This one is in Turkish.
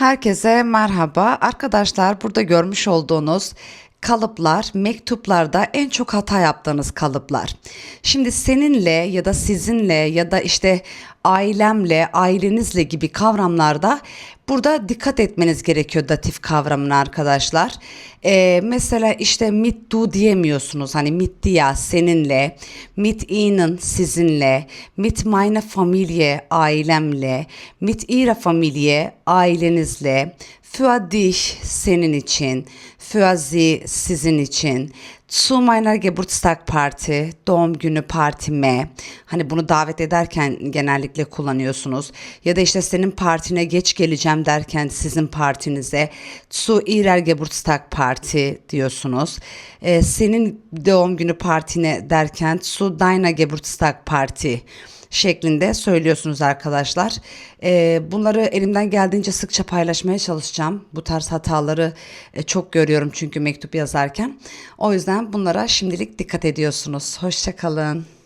Herkese merhaba. Arkadaşlar burada görmüş olduğunuz kalıplar mektuplarda en çok hata yaptığınız kalıplar. Şimdi seninle ya da sizinle ya da işte ailemle, ailenizle gibi kavramlarda burada dikkat etmeniz gerekiyor datif kavramına arkadaşlar. Ee, mesela işte mit du diyemiyorsunuz. Hani mit dia seninle, mit ihnen sizinle, mit meine Familie ailemle, mit ihrer Familie ailenizle, für dich senin için, für sie sizin için, zu meiner Geburtstagparty doğum günü partime. Hani bunu davet ederken genellikle kullanıyorsunuz. Ya da işte senin partine geç geleceğim derken sizin partinize zu ihrer Geburtstagparty diyorsunuz. Ee, senin doğum günü partine derken zu deiner Geburtstagparty şeklinde söylüyorsunuz arkadaşlar. Ee, bunları elimden geldiğince sıkça paylaşmaya çalışacağım. Bu tarz hataları e, çok görüyorum çünkü mektup yazarken. O yüzden bunlara şimdilik dikkat ediyorsunuz. Hoşçakalın.